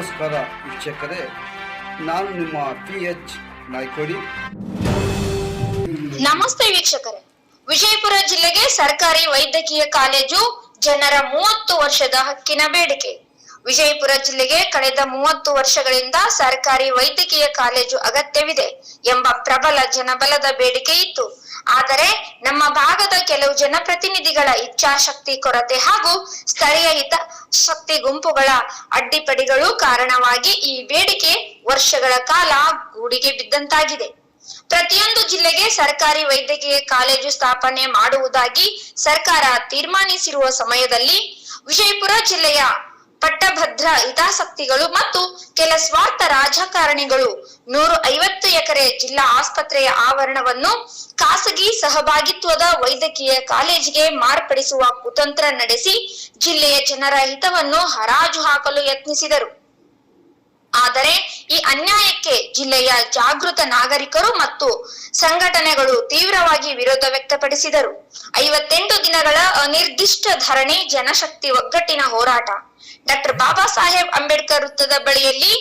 ನಮಸ್ಕಾರ ವೀಕ್ಷಕರೇ, ನಾನು ನಿಮ್ಮ ಪಿ ಎಚ್ ನಾಯ್ಕೋಡಿ. ನಮಸ್ತೆ ವೀಕ್ಷಕರೇ. ವಿಜಯಪುರ ಜಿಲ್ಲೆಗೆ ಸರ್ಕಾರಿ ವೈದ್ಯಕೀಯ ಕಾಲೇಜು ಜನರ ಮೂವತ್ತು ವರ್ಷದ ಹಕ್ಕಿನ ಬೇಡಿಕೆ. ವಿಜಯಪುರ ಜಿಲ್ಲೆಗೆ ಕಳೆದ ಮೂವತ್ತು ವರ್ಷಗಳಿಂದ ಸರ್ಕಾರಿ ವೈದ್ಯಕೀಯ ಕಾಲೇಜು ಅಗತ್ಯವಿದೆ ಎಂಬ ಪ್ರಬಲ ಜನಬಲದ ಬೇಡಿಕೆ ಇತ್ತು. ಆದರೆ ನಮ್ಮ ಭಾಗದ ಕೆಲವು ಜನಪ್ರತಿನಿಧಿಗಳ ಇಚ್ಛಾಶಕ್ತಿ ಕೊರತೆ ಹಾಗೂ ಸ್ಥಳೀಯ ಹಿತಾಸಕ್ತಿ ಗುಂಪುಗಳ ಅಡ್ಡಿಪಡಿಗಳು ಕಾರಣವಾಗಿ ಈ ಬೇಡಿಕೆ ವರ್ಷಗಳ ಕಾಲ ಗೂಡಿಗೆ ಬಿದ್ದಂತಾಗಿದೆ. ಪ್ರತಿಯೊಂದು ಜಿಲ್ಲೆಗೆ ಸರ್ಕಾರಿ ವೈದ್ಯಕೀಯ ಕಾಲೇಜು ಸ್ಥಾಪನೆ ಮಾಡುವುದಾಗಿ ಸರ್ಕಾರ ತೀರ್ಮಾನಿಸಿರುವ ಸಮಯದಲ್ಲಿ ವಿಜಯಪುರ ಜಿಲ್ಲೆಯ ಪಟ್ಟಭದ್ರ ಹಿತಾಸಕ್ತಿಗಳು ಮತ್ತು ಕೆಲ ಸ್ವಾರ್ಥ ರಾಜಕಾರಣಿಗಳು. ನೂರು ಐವತ್ತು ಎಕರೆ ಜಿಲ್ಲಾ ಆಸ್ಪತ್ರೆಯ ಆವರಣವನ್ನು ಖಾಸಗಿ ಸಹಭಾಗಿತ್ವದ ವೈದ್ಯಕೀಯ ಕಾಲೇಜಿಗೆ ಮಾರ್ಪಡಿಸುವ ಕುತಂತ್ರ ನಡೆಸಿ ಜಿಲ್ಲೆಯ ಜನರ ಹಿತವನ್ನು ಹರಾಜು ಹಾಕಲು ಯತ್ನಿಸಿದರು. ಆದರೆ ಈ ಅನ್ಯಾಯಕ್ಕೆ ಜಿಲ್ಲೆಯ ಜಾಗೃತ ನಾಗರಿಕರು ಮತ್ತು ಸಂಘಟನೆಗಳು ತೀವ್ರವಾಗಿ ವಿರೋಧ ವ್ಯಕ್ತಪಡಿಸಿದರು. ಐವತ್ತೆಂಟು ದಿನಗಳ ಅನಿರ್ದಿಷ್ಟ ಧರಣಿ ಜನಶಕ್ತಿ ಒಗ್ಗಟ್ಟಿನ ಹೋರಾಟ. ಡಾಕ್ಟರ್ ಬಾಬಾ ಸಾಹೇಬ್ ಅಂಬೇಡ್ಕರ್ ವೃತ್ತದ ಬಳಿಯಲ್ಲಿ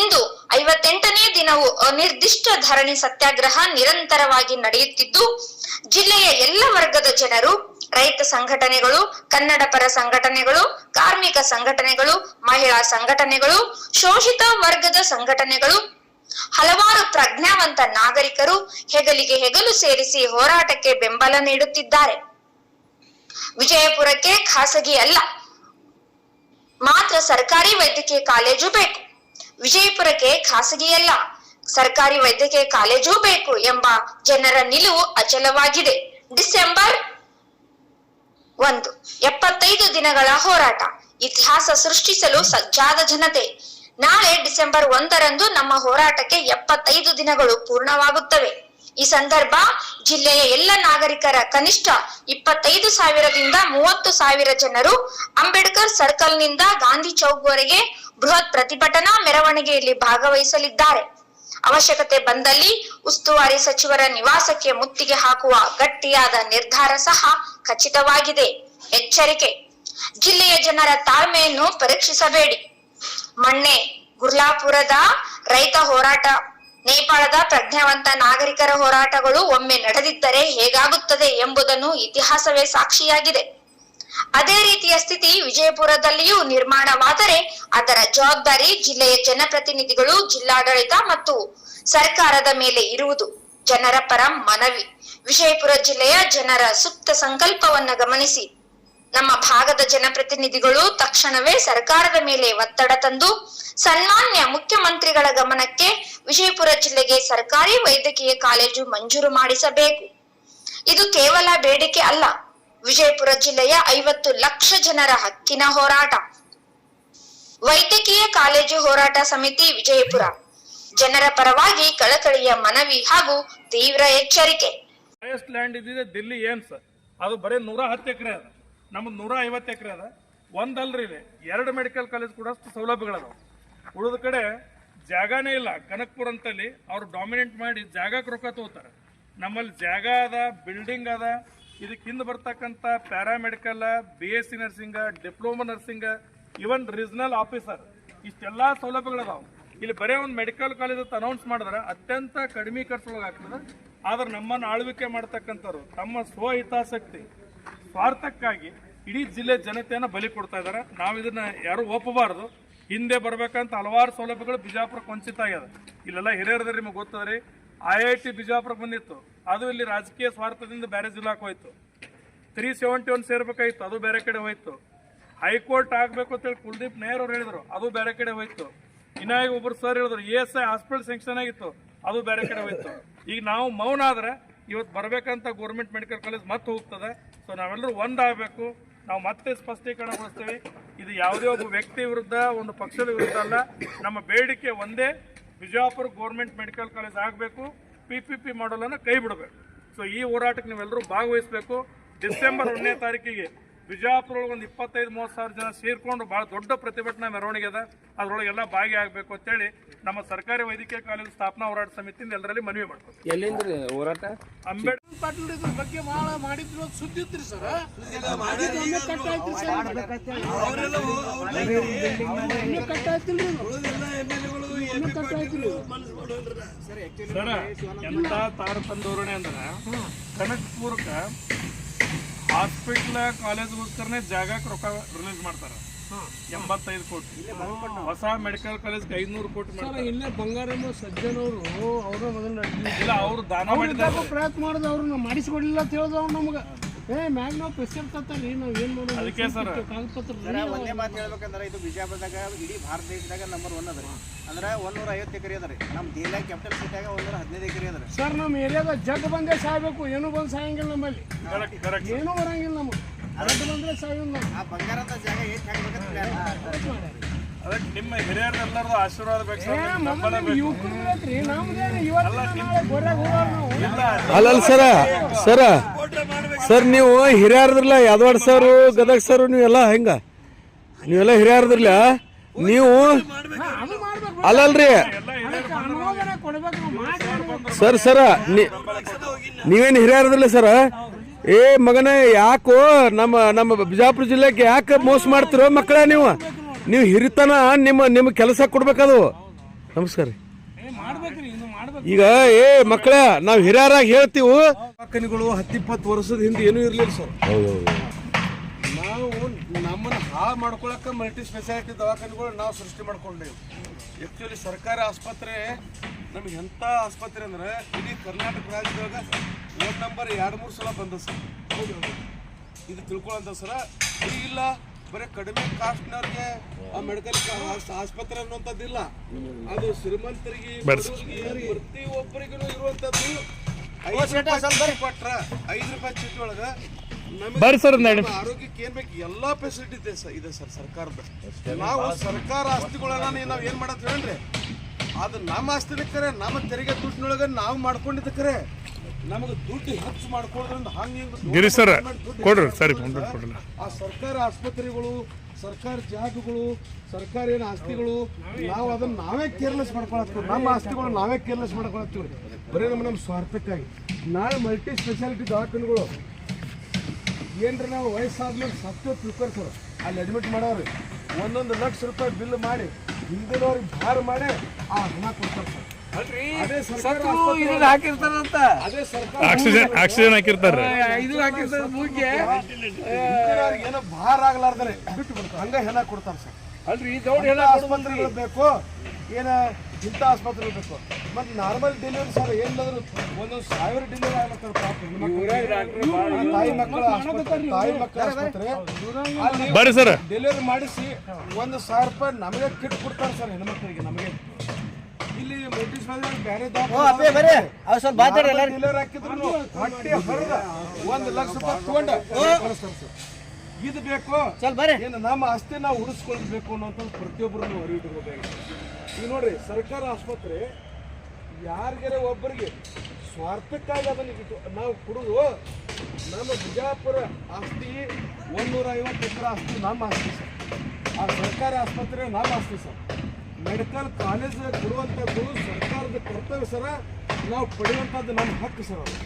ಇಂದು ಐವತ್ತೆಂಟನೇ ದಿನವು ಅನಿರ್ದಿಷ್ಟ ಧರಣಿ ಸತ್ಯಾಗ್ರಹ ನಿರಂತರವಾಗಿ ನಡೆಯುತ್ತಿದ್ದು, ಜಿಲ್ಲೆಯ ಎಲ್ಲ ವರ್ಗದ ಜನರು, ರೈತ ಸಂಘಟನೆಗಳು, ಕನ್ನಡ ಪರ ಸಂಘಟನೆಗಳು, ಕಾರ್ಮಿಕ ಸಂಘಟನೆಗಳು, ಮಹಿಳಾ ಸಂಘಟನೆಗಳು, ಶೋಷಿತ ವರ್ಗದ ಸಂಘಟನೆಗಳು, ಹಲವಾರು ಪ್ರಜ್ಞಾವಂತ ನಾಗರಿಕರು ಹೆಗಲಿಗೆ ಹೆಗಲು ಸೇರಿಸಿ ಹೋರಾಟಕ್ಕೆ ಬೆಂಬಲ ನೀಡುತ್ತಿದ್ದಾರೆ. ವಿಜಯಪುರಕ್ಕೆ ಖಾಸಗಿ ಅಲ್ಲ ಮಾತ್ರ ಸರ್ಕಾರಿ ವೈದ್ಯಕೀಯ ಕಾಲೇಜು ಬೇಕು. ವಿಜಯಪುರಕ್ಕೆ ಖಾಸಗಿಯಲ್ಲ ಸರ್ಕಾರಿ ವೈದ್ಯಕೀಯ ಕಾಲೇಜು ಬೇಕು ಎಂಬ ಜನರ ನಿಲುವು ಅಚಲವಾಗಿದೆ. ಡಿಸೆಂಬರ್ ಒಂದು, ಎಪ್ಪತ್ತೈದು ದಿನಗಳ ಹೋರಾಟ, ಇತಿಹಾಸ ಸೃಷ್ಟಿಸಲು ಸಜ್ಜಾದ ಜನತೆ. ನಾಳೆ ಡಿಸೆಂಬರ್ ಒಂದರಂದು ನಮ್ಮ ಹೋರಾಟಕ್ಕೆ ಎಪ್ಪತ್ತೈದು ದಿನಗಳು ಪೂರ್ಣವಾಗುತ್ತವೆ. ಈ ಸಂದರ್ಭ ಜಿಲ್ಲೆಯ ಎಲ್ಲ ನಾಗರಿಕರ ಕನಿಷ್ಠ ಇಪ್ಪತ್ತೈದು ಸಾವಿರದಿಂದ ಮೂವತ್ತು ಸಾವಿರ ಜನರು ಅಂಬೇಡ್ಕರ್ ಸರ್ಕಲ್ನಿಂದ ಗಾಂಧಿ ಚೌಕ್ವರೆಗೆ ಬೃಹತ್ ಪ್ರತಿಭಟನಾ ಮೆರವಣಿಗೆಯಲ್ಲಿ ಭಾಗವಹಿಸಲಿದ್ದಾರೆ. ಅವಶ್ಯಕತೆ ಬಂದಲ್ಲಿ ಉಸ್ತುವಾರಿ ಸಚಿವರ ನಿವಾಸಕ್ಕೆ ಮುತ್ತಿಗೆ ಹಾಕುವ ಗಟ್ಟಿಯಾದ ನಿರ್ಧಾರ ಸಹ ಖಚಿತವಾಗಿದೆ. ಎಚ್ಚರಿಕೆ, ಜಿಲ್ಲೆಯ ಜನರ ತಾಳ್ಮೆಯನ್ನು ಪರೀಕ್ಷಿಸಬೇಡಿ. ಮಣ್ಣೆ, ಗುರ್ಲಾಪುರದ ರೈತ ಹೋರಾಟ ನೇಪಾಳದ ಪ್ರಜ್ಞಾವಂತ ನಾಗರಿಕರ ಹೋರಾಟಗಳು ಒಮ್ಮೆ ನಡೆದಿದ್ದರೆ ಹೇಗಾಗುತ್ತದೆ ಎಂಬುದನ್ನು ಇತಿಹಾಸವೇ ಸಾಕ್ಷಿಯಾಗಿದೆ. ಅದೇ ರೀತಿಯ ಸ್ಥಿತಿ ವಿಜಯಪುರದಲ್ಲಿಯೂ ನಿರ್ಮಾಣವಾದರೆ ಅದರ ಜವಾಬ್ದಾರಿ ಜಿಲ್ಲೆಯ ಜನಪ್ರತಿನಿಧಿಗಳು, ಜಿಲ್ಲಾಡಳಿತ ಮತ್ತು ಸರ್ಕಾರದ ಮೇಲೆ ಇರುವುದು ಜನರ ಪರ ಮನವಿ. ವಿಜಯಪುರ ಜಿಲ್ಲೆಯ ಜನರ ಸುಪ್ತ ಸಂಕಲ್ಪವನ್ನ ಗಮನಿಸಿ. ನಮ್ಮ ಭಾಗದ ಜನಪ್ರತಿನಿಧಿಗಳು ತಕ್ಷಣವೇ ಸರ್ಕಾರದ ಮೇಲೆ ಒತ್ತಡ ತಂದು ಸನ್ಮಾನ್ಯ ಮುಖ್ಯಮಂತ್ರಿಗಳ ಗಮನಕ್ಕೆ ವಿಜಯಪುರ ಜಿಲ್ಲೆಗೆ ಸರ್ಕಾರಿ ವೈದ್ಯಕೀಯ ಕಾಲೇಜು ಮಂಜೂರು ಮಾಡಿಸಬೇಕು. ಇದು ಕೇವಲ ಬೇಡಿಕೆ ಅಲ್ಲ, ವಿಜಯಪುರ ಜಿಲ್ಲೆಯ ಐವತ್ತು ಲಕ್ಷ ಜನರ ಹಕ್ಕಿನ ಹೋರಾಟ. ವೈದ್ಯಕೀಯ ಕಾಲೇಜು ಹೋರಾಟ ಸಮಿತಿ ವಿಜಯಪುರ, ಜನರ ಪರವಾಗಿ ಕಳಕಳಿಯ ಮನವಿ ಹಾಗೂ ತೀವ್ರ ಎಚ್ಚರಿಕೆ. ಲ್ಯಾಂಡ್ ಇದ್ದಿದೆ ದಿಲ್ಲಿ ಏಮ್ಸ್. ಅದು ಬರೀ ನೂರ ಹತ್ತು ಎಕರೆ ಅದ. ನಮ್ದು ನೂರ ಐವತ್ತು ಎಕರೆ ಅದ. ಒಂದಲ್ರಿ ಇದೆ ಎರಡು ಮೆಡಿಕಲ್ ಕಾಲೇಜ್ ಕೂಡ ಸೌಲಭ್ಯಗಳದಾವ. ಉಳಿದ ಕಡೆ ಜಾಗನೇ ಇಲ್ಲ. ಕನಕ್ಪುರ ಅಂತಲ್ಲಿ ಅವ್ರು ಡಾಮಿನೆಂಟ್ ಮಾಡಿ ಜಾಗಕ್ಕೆ ರೊಕ್ಕ ತಗೋತಾರೆ. ನಮ್ಮಲ್ಲಿ ಜಾಗ ಅದ ಬಿಲ್ಡಿಂಗ್ ಅದ. ಇದಕ್ಕೆ ಹಿಂದೆ ಬರ್ತಕ್ಕಂಥ paramedical B S C nursing diploma nursing ಇವನ್ ರೀಜನಲ್ ಆಫೀಸರ್ ಇಷ್ಟೆಲ್ಲ ಸೌಲಭ್ಯಗಳಿದಾವೆ. ಇಲ್ಲಿ ಬರೀ ಒಂದು ಮೆಡಿಕಲ್ ಕಾಲೇಜ್ ಅಂತ ಅನೌನ್ಸ್ ಮಾಡಿದ್ರೆ ಅತ್ಯಂತ ಕಡಿಮೆ ಖರ್ಚೊಳಗಾಗ್ತದೆ ಆದ್ರೆ ನಮ್ಮನ್ನು ಆಳ್ವಿಕೆ ಮಾಡ್ತಕ್ಕಂಥವ್ರು, ತಮ್ಮ ಸ್ವಹಿತಾಸಕ್ತಿ ಸ್ವಾರ್ಥಕ್ಕಾಗಿ ಇಡೀ ಜಿಲ್ಲೆ ಜನತೆಯನ್ನು ಬಲಿ ಕೊಡ್ತಾ ಇದ್ದಾರೆ ನಾವು ಇದನ್ನು ಯಾರೂ ಒಪ್ಪಬಾರ್ದು ಹಿಂದೆ ಬರ್ಬೇಕಂತ ಹಲವಾರು ಸೌಲಭ್ಯಗಳು ಬಿಜಾಪುರ ವಂಚಿತ ಆಗ್ಯದ. ಇಲ್ಲೆಲ್ಲ ಹಿರಿಯರದ್ರಿ ನಿಮಗೆ ಗೊತ್ತದ್ರಿ ಐ ಐ ಟಿ ಬಿಜಾಪುರಕ್ಕೆ ಬಂದಿತ್ತು. ಅದು ಇಲ್ಲಿ ರಾಜಕೀಯ ಸ್ವಾರ್ಥದಿಂದ ಬೇರೆ ಜಿಲ್ಲಾಕ್ಕೆ ಹೋಯ್ತು. ತ್ರೀ ಸೆವೆಂಟಿ ಒನ್ ಸೇರ್ಬೇಕಾಯ್ತು. ಅದು ಬೇರೆ ಕಡೆ ಹೋಯ್ತು. ಹೈಕೋರ್ಟ್ ಆಗ್ಬೇಕು ಅಂತೇಳಿ ಕುಲ್ದೀಪ್ ನೇರ್ ಅವ್ರು ಹೇಳಿದ್ರು. ಅದು ಬೇರೆ ಕಡೆ ಹೋಯ್ತು. ಇನ್ನಾಗಿ ಒಬ್ಬರು ಸರ್ ಹೇಳಿದ್ರು E S I hospital sanction ಆಗಿತ್ತು. ಅದು ಬೇರೆ ಕಡೆ ಹೋಯ್ತು. ಈಗ ನಾವು ಮೌನ ಆದ್ರೆ ಇವತ್ತು ಬರಬೇಕಂತ ಗೌರ್ಮೆಂಟ್ ಮೆಡಿಕಲ್ ಕಾಲೇಜ್ ಮತ್ತೆ ಹೋಗ್ತದೆ. ಸೊ ನಾವೆಲ್ಲರೂ ಒಂದಾಗಬೇಕು. ನಾವು ಮತ್ತೆ ಸ್ಪಷ್ಟೀಕರಣಗೊಳಿಸ್ತೇವೆ. ಇದು ಯಾವುದೇ ಒಬ್ಬ ವ್ಯಕ್ತಿ ವಿರುದ್ಧ, ಒಂದು ಪಕ್ಷದ ವಿರುದ್ಧ ಅಲ್ಲ. ನಮ್ಮ ಬೇಡಿಕೆ ಒಂದೇ, ಬಿಜಾಪುರ ಗೋರ್ಮೆಂಟ್ ಮೆಡಿಕಲ್ ಕಾಲೇಜ್ ಆಗಬೇಕು ಪಿ ಪಿ ಪಿ ಮಾಡಲನ್ನು ಕೈ ಬಿಡಬೇಕು. ಸೊ ಈ ಹೋರಾಟಕ್ಕೆ ನೀವೆಲ್ಲರೂ ಭಾಗವಹಿಸಬೇಕು. ಡಿಸೆಂಬರ್ ಒಂದನೇ ತಾರೀಕಿಗೆ ಬಿಜಾಪುರ ಒಳಗೆ ಒಂದು ಇಪ್ಪತ್ತೈದು ಮೂವತ್ತು ಸಾವಿರ ಜನ ಸೇರ್ಕೊಂಡು ಬಹಳ ದೊಡ್ಡ ಪ್ರತಿಭಟನಾ ಮೆರವಣಿಗೆ ಅದ. ಅದ್ರೊಳಗೆಲ್ಲ ಭಾಗಿಯಾಗಬೇಕು ಅಂತೇಳಿ ನಮ್ಮ ಸರ್ಕಾರಿ ವೈದ್ಯಕೀಯ ಕಾಲೇಜು ಸ್ಥಾಪನಾ ಹೋರಾಟ ಸಮಿತಿಯಿಂದ ಎಲ್ಲರಲ್ಲಿ ಮನವಿ ಮಾಡ್ತೀವಿ ಎಲ್ಲಿಂದ ಹೋರಾಟ? ಅಂಬೇಡ್ಕರ್ ಪಾಟೀಲ್ ಇದ್ರ ಬಗ್ಗೆ ಬಹಳ ಮಾಡಿದ್ರು ಸುದ್ದಿ ಇತ್ರಿ ಸರ್. ಕಟ್ಟಾಯ್ತಿಲ್ರಿ ಕಟ್ಟಾಯ್ತಿಲ್ಲ ಸರ್. ಎಂತ ತಾರ ಧೋರಣೆ ಅಂದ್ರೆ ಕನಕಪುರಕ್ಕ ಹಾಸ್ಪಿಟ್ಲ್ ಕಾಲೇಜ್ಗೋಸ್ಕರನೇ ಜಾಗಕ್ಕೆ ರೊಕ್ಕ ರಿಲೀಸ್ ಮಾಡ್ತಾರ. ಎಂಬತ್ತೈದು ಕೋಟಿ. ಹೊಸ ಮೆಡಿಕಲ್ ಕಾಲೇಜ್ಗೆ ಐದ್ನೂರು ಕೋಟಿ ಇಲ್ಲೇ ಬಂಗಾರಮ್ಮ ಸಜ್ಜನವರು ಅವರ ಮೊದಲು ಇಲ್ಲ ಅವ್ರು ದಾನ ಮಾಡಿದ್ರು ಪ್ರಯತ್ನ ಮಾಡಿದ ಅವ್ರನ್ನ ಮಾಡಿಸ್ಕೊಡ್ಲಿಲ್ಲ ಅಂತ ಹೇಳಿದ್ರು ನಮ್ಗೆ. ಏ ಮ್ಯಾಗ ನಾವು ಏನ್ ಮಾಡೋದು? ಅದಕ್ಕೆ ಸರ್. ಒಂದೇ ಮಾತು ಹೇಳ್ಬೇಕಂದ್ರೆ ಇದು ಬಿಜಾಪುರದಾಗ ಇಡೀ ಭಾರತ ದೇಶದಾಗ ನಂಬರ್ ಒನ್ ಅದ ರೀ. ಅಂದ್ರೆ ಒಂದೂರ ಐವತ್ತು ಎಕರೆ ಅದ ರೀ. ನಮ್ಮ ದೇಲ ಕ್ಯಾಪಿಟಲ್ ಸಿಟಿಯಾಗ ಒಂದೂರ ಹದಿನೈದು ಎಕರೆ ಅದ ರೀ. ಸರ್ ನಮ್ಮ ಏರಿಯಾದ ಜಗ್ ಬಂದೇ ಸಾಯ್ಬೇಕು ಏನು ಬಂದು ಸಾಯಂಗಿಲ್ಲ ನಮ್ಮಲ್ಲಿ. ಏನು ಬರಂಗಿಲ್ಲ ನಮಗೆ. ಅದಕ್ಕೆ ಬಂದ್ರೆ ಸಾಯೋದು ನಾವು ಆ ಬಂಗಾರದ ಜಾಗ ಏಟ್ ಹಾಕ್ಬೇಕಂತ ಅದಕ್ಕೆ ನಿಮ್ಮ ಹಿರಿಯರೆಲ್ಲರದು ಆಶೀರ್ವಾದ ಬೇಕು ಸರ್ ಅಲ್ಲಲ್ಲ ಸರ ಸರ. ಸರ್, ನೀವು ಹಿರಿಯರ್ದಿರ್ಲ ಯಾದವಾಡ ಸರ್, ಗದಗ ಸರ್, ನೀವೆಲ್ಲ ಹೆಂಗ? ನೀವೆಲ್ಲ ಹಿರಿಯರ್ದಿರ್ಲ ನೀವು ಅಲ್ಲಲ್ರಿ. ಸರ್, ಸರ ನೀವೇನು ಹಿರಿಯರದ್ರಲ್ಲ, ಸರ? ಏ, ಮಗನ, ಯಾಕೋ ನಮ್ಮ ನಮ್ಮ ಬಿಜಾಪುರ ಜಿಲ್ಲೆಗೆ ಯಾಕೆ ಮೋಸ ಮಾಡ್ತಿರೋ ಮಕ್ಕಳ ನೀವು? ನೀವು ಹಿರಿತನ, ನಿಮ್ಮ ನಿಮ್ಮ ಕೆಲಸ ಕೊಡ್ಬೇಕದು. ನಮಸ್ಕಾರ ಈಗ, ಏ, ಮಕ್ಕಳ, ನಾವು ಹಿರಿಯರಾಗಿ ಹೇಳ್ತೀವಿ. ದವಾಖಾನಿಗಳು ಹತ್ತಿಪ್ಪತ್ತು ವರ್ಷದ ಹಿಂದೆ ಏನೂ ಇರಲಿಲ್ಲ ಸರ್. ನಾವು ನಮ್ಮನ್ನ ಹಾಳು ಮಾಡ್ಕೊಳಕ್ಕೆ ಮಲ್ಟಿ ಸ್ಪೆಷಾಲಿಟಿ ದವಾಖಾನೆಗಳು ನಾವು ಸೃಷ್ಟಿ ಮಾಡ್ಕೊಂಡೇವು. ಆ್ಯಕ್ಚುಲಿ ಸರ್ಕಾರಿ ಆಸ್ಪತ್ರೆ, ನಮ್ಗೆ ಎಂಥ ಆಸ್ಪತ್ರೆ ಅಂದ್ರೆ ಇಡೀ ಕರ್ನಾಟಕ ರಾಜ್ಯದೊಳಗೆ ಒಂದು ನಂಬರ್ ಎರಡು ಮೂರು ಸಲ ಬಂದ ಸರ್. ಇದು ತಿಳ್ಕೊಳ್ಳೋಂಥ ಸರ, ಇಲ್ಲ ಬರೀ ಕಡಿಮೆ ಕಾಸ್ಟ್ನವ್ರಿಗೆ ಆ ಮೆಡಿಕಲ್ ಆಸ್ಪತ್ರೆ ಅನ್ನುವಂಥದ್ದಿಲ್ಲ. ಅದು ಶ್ರೀಮಂತರಿಗೆ ಪ್ರತಿ ಒಬ್ಬರಿಗೂ ಇರುವಂಥದ್ದು ರೂಪಾಯಿ ಕೊಟ್ರ ಐದು ರೂಪಾಯಿ ಚೀಟಿ ಒಳಗ ಬರ್ರಿ ಸರ್ ಆರೋಗ್ಯಕ್ಕೆ ಏನ್ ಬೇಕು? ಎಲ್ಲಾ ಫೆಸಿಲಿಟಿ ಇದೆ ಸರ್ ಇದೆ ಸರ್ ಸರ್ಕಾರದ. ನಾವು ಸರ್ಕಾರ ಆಸ್ತಿಗಳನ್ನ ನಾವು ಏನ್ ಮಾಡತ್ ಹೇಳ್ರಿ? ಅದು ನಮ್ಮ ಆಸ್ತಿನ ಕರೆ ನಮ್ಮ ತೆರಿಗೆ ದುಡ್ಡಿನೊಳಗ ನಾವು ಮಾಡ್ಕೊಂಡಿದ್ದ ಕರೆ. ನಮಗೆ ದುಡ್ಡು ಹೆಚ್ಚು ಮಾಡ್ಕೊಳ್ಳೋದ್ರಿಂದ ಹಂಗೆ ಗಿರಿ ಸರ್, ಕೊಡ್ರಿ, ಸರಿ, ಕೊಡ್ರಿ. ಆ ಸರ್ಕಾರ ಆಸ್ಪತ್ರೆಗಳು ಸರ್ಕಾರಿ ಜಾಗಗಳು ಸರ್ಕಾರಿ ಏನು ಆಸ್ತಿಗಳು ನಾವು ಅದನ್ನ ನಾವೇ ಕೇರ್ಲೆಸ್ ಮಾಡ್ಕೊಳತ್ತೀವಿ. ನಮ್ಮ ಆಸ್ತಿಗಳು ನಾವೇ ಕೇರ್ಲೆಸ್ ಮಾಡ್ಕೊಳತ್ತೀವಿ. ಬರೀ ನಮ್ಮ ನಮ್ಮ ಸ್ವಾರ್ಥಕ್ಕಾಗಿ. ನಾಳೆ ಮಲ್ಟಿ ಸ್ಪೆಷಾಲಿಟಿ ದವಾಖಾನೆಗಳು. ಏನ್ರಿ ನಾವು ವಯಸ್ಸಾದ್ಮೇಲೆ ಸತ್ತು ಪ್ರಿಪೇರ್ ಸರ್ ಅಲ್ಲಿ ಅಡ್ಮಿಟ್ ಮಾಡೋರು. ಒಂದೊಂದು ಲಕ್ಷ ರೂಪಾಯಿ ಬಿಲ್ ಮಾಡಿ ಹಿಂದಿನವ್ರಿಗೆ ಭಾರ ಮಾಡಿ ಆ ಹಣ ಕೊಡ್ತಾರೆ ಸರ್. ಹಾಕಿರ್ತಾರಂತ. ಅದೇ ಸರ್ಕಾರ ಆಕ್ಸಿಜನ್ ಆಕ್ಸಿಜನ್ ಹಾಕಿರ್ತಾರೆ. ಇದು ಹಾಕಿರ್ತಾರ ಮೂಗ್ಗೆ. ಏನೋ ಭಾರ ಆಗ್ಲಾರ್ದಾನೆ ಬಿಟ್ಟು ಬಿಡ್ತಾರೆ. ಹಂಗ ಹೆಣ ಕೊಡ್ತಾರೆ ಸರ್. ಅಲ್ರಿ ದೌಡ್ ಹೆಣ ಆಸ್ಪತ್ರೆಗಳು ಬೇಕು. ಏನ ಇಂಥ ಆಸ್ಪತ್ರೆ ಬೇಕು. ಮತ್ತೆ ನಾರ್ಮಲ್ ಡೆಲಿವರಿ ಸರ್ ಏನಿಲ್ಲದ್ರು ಒಂದೊಂದು ಸಾವಿರ ಡೆಲಿವರಿ ಆಗ್ಲತ್ತಾರ ಪಾಪ ತಾಯಿ ಮಕ್ಕಳ ಆಸ್ಪತ್ರೆ ತಾಯಿ ಮಕ್ಕಳ ಆಸ್ಪತ್ರೆ. ಅಲ್ಲಿ ಬರ್ರಿ ಸರ್. ಡೆಲಿವರಿ ಮಾಡಿಸಿ ಒಂದು ಸಾವಿರ ರೂಪಾಯಿ ನಮಗೆ ಕಿಟ್ ಕೊಡ್ತಾರೆ ಸರ್ ಹೆಣ್ಮಕ್ಳಿಗೆ ನಮಗೆ. ಇಲ್ಲಿ ಸ್ಪೆಷಾಲಿಟಿ ಬೇರೆ ಡೆಲಿವರಿ ಹಾಕಿದ್ರು ಹೊಟ್ಟೆ ಹರಿದ. ಒಂದು ಲಕ್ಷ ರೂಪಾಯಿ ತಗೊಂಡ. ಇದು ಬೇಕು. ಏನು ನಮ್ಮ ಆಸ್ತಿ ನಾವು ಉಳಿಸ್ಕೊಳ್ಬೇಕು ಅನ್ನೋಂಥ ಪ್ರತಿಯೊಬ್ಬರನ್ನು ಅರಿವಿಟ್ಕೋಬೇಕು ಈಗ ನೋಡ್ರಿ ಸರ್ಕಾರ ಆಸ್ಪತ್ರೆ ಯಾರಿಗಾರ ಒಬ್ಬರಿಗೆ ಸ್ವಾರ್ಥಕ್ಕಾಗಿ ಅದನ್ನ ನಾವು ಕೊಡುದು ನಮ್ಮ ಬಿಜಾಪುರ ಆಸ್ತಿ ಒಂದೂರ ಐವತ್ತು ಎಕರೆ ಆಸ್ತಿ ನಮ್ಮ ಆಸ್ತಿ ಸರ್. ಆ ಸರ್ಕಾರಿ ಆಸ್ಪತ್ರೆ ನಮ್ಮ ಆಸ್ತಿ ಸರ್. ಮೆಡಿಕಲ್ ಕಾಲೇಜ್ ಕೊಡುವಂಥದ್ದು ಸರ್ಕಾರದ ಕರ್ತವ್ಯ ಸರ. ನಾವು ಪಡೆಯುವಂಥದ್ದು ನಮ್ಮ ಹಕ್ಕು ಸರ್ ಅದು.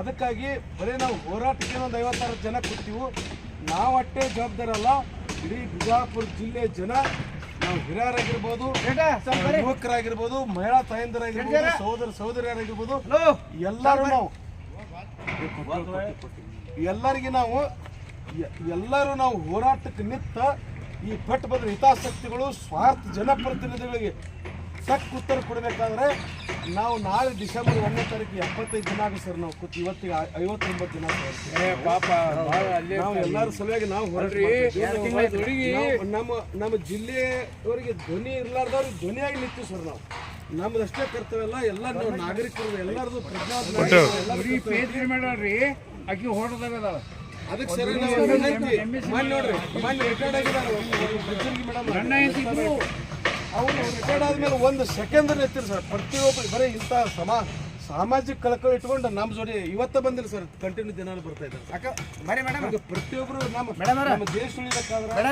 ಅದಕ್ಕಾಗಿ ಬರೀ ನಾವು ಹೋರಾಟಕ್ಕೆ ಒಂದು ಐವತ್ತಾರು ಜನ ಕೊಡ್ತೀವಿ ನಾವು ಅಷ್ಟೇ ಜವಾಬ್ದಾರಿ ಅಲ್ಲ. ಇಡೀ ಬಿಜಾಪುರ ಜಿಲ್ಲೆ ಜನ ನಾವು ಹಿರಿಯರಾಗಿರ್ಬೋದು ಯುವಕರಾಗಿರ್ಬೋದು ಮಹಿಳಾ ತಾಯಂದಿರಾಗಿರ್ಬೋದು ಸಹೋದರ ಸಹೋದರಿಯರಾಗಿರ್ಬೋದು ಎಲ್ಲರೂ ನಾವು ಎಲ್ಲರಿಗೆ ನಾವು ಎಲ್ಲರೂ ನಾವು ಹೋರಾಟಕ್ಕೆ ನಿಂತ ಈ ಪಟ್ಟು ಬದ್ರ ಹಿತಾಸಕ್ತಿಗಳು ಸ್ವಾರ್ಥ ಜನಪ್ರತಿನಿಧಿಗಳಿಗೆ ತಕ್ಕ ಉತ್ತರ ಕೊಡಬೇಕಾದ್ರೆ ನಾವು ನಾಳೆ ಡಿಸೆಂಬರ್ ಒಂದನೇ ತಾರೀಕು ಎಪ್ಪತ್ತೈದು ದಿನ ಆಗ ಸರ್ ನಾವು ಕೂತು ಇವತ್ತಿಗೆ ಐವತ್ತೊಂಬತ್ತು ದಿನ. ಪಾಪ ನಾವು ಎಲ್ಲರ ಸಲುವಾಗಿ ನಾವು ಹೊರಡ್ರಿ ನಮ್ಮ ನಮ್ಮ ಜಿಲ್ಲೆಯವರಿಗೆ ಧ್ವನಿ ಇರ್ಲಾರ್ದವ್ರಿಗೆ ಧ್ವನಿಯಾಗಿ ನಿಂತೀವಿ ಸರ್ ನಾವು. ನಮ್ದಷ್ಟೇ ಕರ್ತವ್ಯ ಅಲ್ಲ ಎಲ್ಲ ನಾವು ನಾಗರಿಕರು ಎಲ್ಲರದು ಪ್ರಜ್ಞಾ ಮಾಡ್ರಿ ಆಕಿ ಹೊಡೆದಾಗ ಅದಕ್ಕೆ ಸರಿ ನೋಡ್ರಿ. ಮೊನ್ನೆ ರಿಟೈರ್ಡ್ ಆಗಿದ್ದಾರೆ ಮೇಡಮ್ ಅವರು. ರಿಟೈರ್ಡ್ ಆದ್ಮೇಲೆ ಒಂದು ಸೆಕೆಂಡ್ ಎತ್ತಿರಿ ಸರ್. ಪ್ರತಿಯೊಬ್ಬರು ಬರೀ ಇಂಥ ಸಮ ಸಾಮಾಜಿಕ ಕಳಕಳಿ ಇಟ್ಕೊಂಡು ನಮ್ಮ ಜೋಡಿ ಇವತ್ತ ಬಂದಿಲ್ಲ ಸರ್. ಕಂಟಿನ್ಯೂ ದಿನ ಬರ್ತಾ ಇದ್ದಾರೆ. ಬರೀ ಮೇಡಮ್. ಪ್ರತಿಯೊಬ್ಬರು ಪ್ರತಿಯೊಬ್ರು ನಮ್ಮ ನಮ್ಮ ದೇಶ ಉಳಿಬೇಕಾದ್ರೆ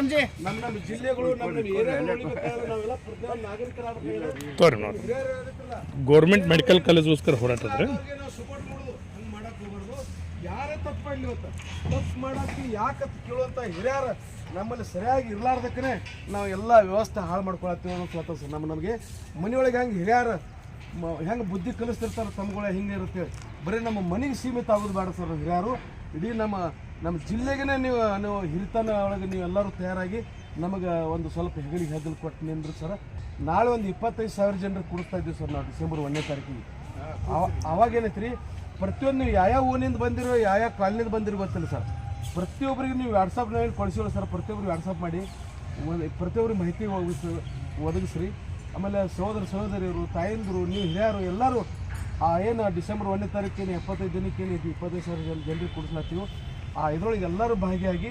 ನಮ್ಮ ನಮ್ಮ ಜಿಲ್ಲೆಗಳು ನಮ್ಮ ನಮ್ಮ ಏರಿಯಾಗಳು ಉಳಿಬೇಕಾದ್ರೆ ನಾವೆಲ್ಲ ಗೋರ್ಮೆಂಟ್ ಮೆಡಿಕಲ್ ಕಾಲೇಜ್ಗೋಸ್ಕರ ಹೋರಾಟ ಅದ್ರಿ ನಾವು ಸಪೋರ್ಟ್ ಮಾಡೋದು ಹಂಗೆ ಮಾಡಕ್ ಹೋಗ್ಬಾರ್ದು ಯಾರೇ ತಪ್ಪು ಮಾಡಲಿ ಇವತ್ತು. ತಪ್ಪು ಮಾಡಕ್ಕೆ ಯಾಕಂತ ಕೇಳುವಂಥ ಹಿರಿಯರ ನಮ್ಮಲ್ಲಿ ಸರಿಯಾಗಿ ಇರ್ಲಾರ್ದಕ್ಕನೆ ನಾವು ಎಲ್ಲ ವ್ಯವಸ್ಥೆ ಹಾಳು ಮಾಡ್ಕೊಳತ್ತೀವಿ ಅನ್ನೋ ಸರ್ ನಮ್ಮ ನಮಗೆ? ಮನೆಯೊಳಗೆ ಹೆಂಗೆ ಹಿರಿಯರ ಹೆಂಗೆ ಬುದ್ಧಿ ಕಲಿಸ್ತಿರ್ತಾರೆ ತಮ್ಗಳ ಹಿಂಗೆ ಇರುತ್ತೆ. ಬರೀ ನಮ್ಮ ಮನೆಗೆ ಸೀಮಿತ ಆಗೋದು ಬೇಡ ಸರ್ ಹಿರಿಯರು. ಇಡೀ ನಮ್ಮ ನಮ್ಮ ಜಿಲ್ಲೆಗೇ ನೀವು ನೀವು ಹಿರಿತನ ಒಳಗೆ ನೀವು ಎಲ್ಲರೂ ತಯಾರಾಗಿ ನಮಗೆ ಒಂದು ಸ್ವಲ್ಪ ಹೆಗಲಿಗೆ ಹೆಗಲು ಕೊಟ್ಟು ನಿಂದ್ರು ಸರ್. ನಾಳೆ ಒಂದು ಇಪ್ಪತ್ತೈದು ಸಾವಿರ ಜನರಿಗೆ ಕೊಡಿಸ್ತಾ ಇದ್ದೀವಿ ಸರ್ ನಾವು ಡಿಸೆಂಬರ್ ಒಂದನೇ ತಾರೀಕಿಗೆ. ಏನೈತ್ರಿ ಪ್ರತಿಯೊಂದು ನೀವು ಯಾವ ಊರಿನಿಂದ ಬಂದಿರೋ ಯಾವ ಕಾಲನಿಂದ ಬಂದಿರೋ ಗೊತ್ತಿಲ್ಲ ಸರ್. ಪ್ರತಿಯೊಬ್ಬರಿಗೆ ನೀವು ವಾಟ್ಸಪ್ನಲ್ಲಿ ಕಳಿಸಿರೋ ಸರ್, ಪ್ರತಿಯೊಬ್ಬರಿಗೆ ವಾಟ್ಸಪ್ ಮಾಡಿ ಪ್ರತಿಯೊಬ್ಬರಿಗೆ ಮಾಹಿತಿ ಒದಗಿಸಿ, ಒದಗಿಸ್ರಿ. ಆಮೇಲೆ ಸಹೋದರ ಸಹೋದರಿಯರು, ತಾಯಂದಿರು, ನೀವು ಹಿರಿಯರು, ಎಲ್ಲರೂ, ಆ ಏನು ಡಿಸೆಂಬರ್ ಒಂದನೇ ತಾರೀಕಿನ ಎಪ್ಪತ್ತೈದು ದಿನಕ್ಕೆ ಇದು ಇಪ್ಪತ್ತೈದು ಸಾವಿರ ಜನ, ಜನರಿಗೆ ಕೊಡಿಸ್ಲತ್ತೀವಿ. ಆ ಇದ್ರೊಳಗೆ ಎಲ್ಲರೂ ಭಾಗಿಯಾಗಿ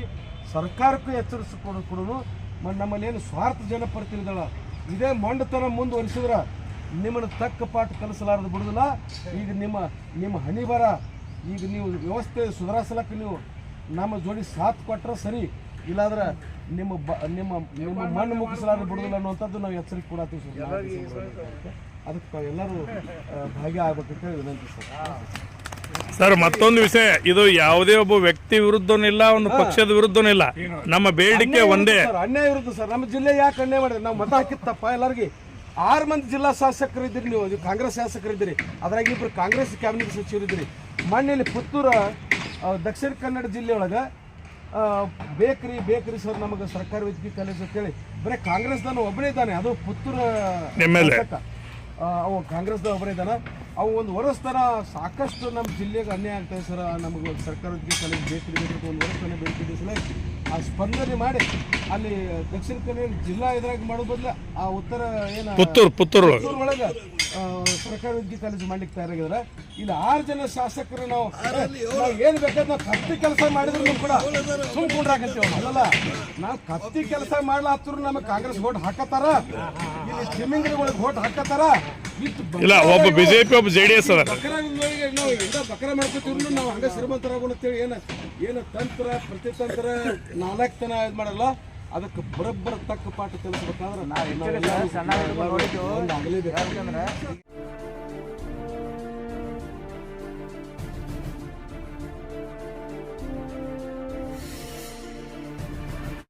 ಸರ್ಕಾರಕ್ಕೂ ಎಚ್ಚರಿಸಿಕೊಂಡು ಕೊಡೋದು ನಮ್ಮಲ್ಲಿ ಏನು ಸ್ವಾರ್ಥ ಜನಪ್ರತಿನಿಧಿಗಳ, ಇದೇ ಮೊಂಡತನ ಮುಂದುವರಿಸಿದ್ರೆ ನಿಮ್ಮನ್ನು ತಕ್ಕ ಪಾಠ ಕಲಿಸಲಾರದು ಬಿಡುದಿಲ್ಲ ಈಗ ನಿಮ್ಮ ನಿಮ್ಮ ಹಣಿ ಬರ ಈಗ ನೀವು ವ್ಯವಸ್ಥೆ ಸುಧಾರಿಸಲಕ್ಕ ನೀವು ನಮ್ಮ ಜೋಡಿ ಸಾಥ್ ಕೊಟ್ಟರೆ ಸರಿ. ಇಲ್ಲಾಂದ್ರೆ ನಿಮ್ಮ ಬ ನಿಮ್ಮ ನಿಮ್ಮ ಮಣ್ಣು ಮುಗಿಸಲಾರದು ಬಿಡುದಿಲ್ಲ ಅನ್ನುವಂಥದ್ದು ನಾವು ಎಚ್ಚರಿಕೆ ಕೊಡತ್ತೀವಿ ಸರ್ ಅದಕ್ಕೆ ಎಲ್ಲರೂ ಭಾಗ್ಯ ಭಾಗಿಯಾಗಬೇಕಂತ ಹೇಳಿ ವಿನಂತಿ ಸರ್. ಸರ್ ಮತ್ತೊಂದು ವಿಷಯ. ಇದು ಯಾವುದೇ ಒಬ್ಬ ವ್ಯಕ್ತಿ ವಿರುದ್ಧನೂ ಇಲ್ಲ ಒಂದು ಪಕ್ಷದ ವಿರುದ್ಧನೂ ಇಲ್ಲ ನಮ್ಮ ಬೇಡಿಕೆ ಒಂದೇ. ಅನ್ಯಾಯ ವಿರುದ್ಧ ಸರ್. ನಮ್ಮ ಜಿಲ್ಲೆ ಯಾಕೆ ಅನ್ಯಾಯ ಮಾಡಿದ್ರೆ ನಾವು ಮತ ಹಾಕಿತ್ತಪ್ಪ ಎಲ್ಲರಿಗೆ. ಆರು ಮಂದಿ ಜಿಲ್ಲಾ ಶಾಸಕರು ಇದ್ದೀರಿ ನೀವು ನೀವು ಕಾಂಗ್ರೆಸ್ ಶಾಸಕರು ಇದ್ದೀರಿ ಅದ್ರಾಗ ಇಬ್ಬರು ಕಾಂಗ್ರೆಸ್ ಕ್ಯಾಬಿನೆಟ್ ಸಚಿವರು ಇದ್ದೀರಿ ಮಣ್ಣಲ್ಲಿ ಪುತ್ತೂರ ದಕ್ಷಿಣ ಕನ್ನಡ ಜಿಲ್ಲೆಯೊಳಗೆ ಬೇಕ್ರಿ ಬೇಕ್ರಿ ಸರ್ ನಮಗೆ ಸರ್ಕಾರಿ ವೈದ್ಯಕೀಯ ಕಾಲೇಜ್ ಅಂತೇಳಿ ಬರೀ ಕಾಂಗ್ರೆಸ್ದವನು ಒಬ್ಬನೇ ಇದ್ದಾನೆ ಅದು ಪುತ್ತೂರ ಅವ ಕಾಂಗ್ರೆಸ್ದ ಒಬ್ಬರೇ ಇದ್ದಾನೆ. ಅವು ಒಂದು ವರ್ಷ ತನ ಸಾಕಷ್ಟು ನಮ್ಮ ಜಿಲ್ಲೆಗೆ ಅನ್ಯಾಯ ಆಗ್ತದೆ ಸರ್ ನಮಗೆ ಸರ್ಕಾರ ವೈದ್ಯಕೀಯ ಕಾಲೇಜ್ ಬೇಕ್ರಿ ಬೇಕ್ರಿ ಒಂದು ವರ್ಷ ತನ ಬೇಕಿದ್ದ ಸಲ ಆ ಸ್ಪಂದನೆ ಮಾಡಿ ಅಲ್ಲಿ ದಕ್ಷಿಣ ಕನ್ನಡ ಜಿಲ್ಲಾ ಇದ್ರಾಗ ಮಾಡೋ ಬದಲು ಆ ಉತ್ತರ ಏನು ಪುತ್ತೂರು ಪುತ್ತೂರು ಒಳಗೆ. ಸರ್ಕಾರಿ ವೈದ್ಯಕೀಯ ಕಾಲೇಜ್ ಮಾಡ್ಲಿಕ್ಕೆ ತಯಾರಾಗಿದ್ರೆ ಇಲ್ಲಿ ಆರು ಜನ ಶಾಸಕರು ನಾವು ನಾವು ಏನು ಬೇಕಾದ್ರೆ ನಾವು ಕತ್ತಿ ಕೆಲಸ ಮಾಡಿದ್ರು ಕೂಡ ಸುಮ್ ಕುಂಡ್ರಾಕಂತೀವಿ ಅಲ್ಲಲ್ಲ ನಾವು ಕತ್ತಿ ಕೆಲಸ ಮಾಡ್ಲಾತ್ರು ನಮಗೆ ಕಾಂಗ್ರೆಸ್ ಓಟ್ ಹಾಕತ್ತಾರ. ಇಲ್ಲಿ ತಿಮ್ಮಿಂಗ್ರಿಗಳಿಗೆ ಓಟ್ ಹಾಕತ್ತಾರ. ಇಲ್ಲ ಒಬ್ಬ ಬಿಜೆಪಿ ಒಬ್ಬ ಜೆ ಡಿ ಎಸ್ ಅದ ನಾವು ಎಲ್ಲ ಬಕರ ಮಾಡ್ಕೊತೀವಿ ನಾವು ಹಂಗೆ ಶ್ರೀಮಂತರಾಗೋಣ ಅಂತೇಳಿ ಏನು ಏನು ತಂತ್ರ ಪ್ರತಿತಂತ್ರ ನಾಲ್ಕತನ ಇದು ಮಾಡಲ್ಲ ಅದಕ್ಕೆ ಬರಬ್ಬರ ತಕ್ಕ ಪಾಠ ಕಲಿಸ್ಬೇಕಾದ್ರೆ ನಾವು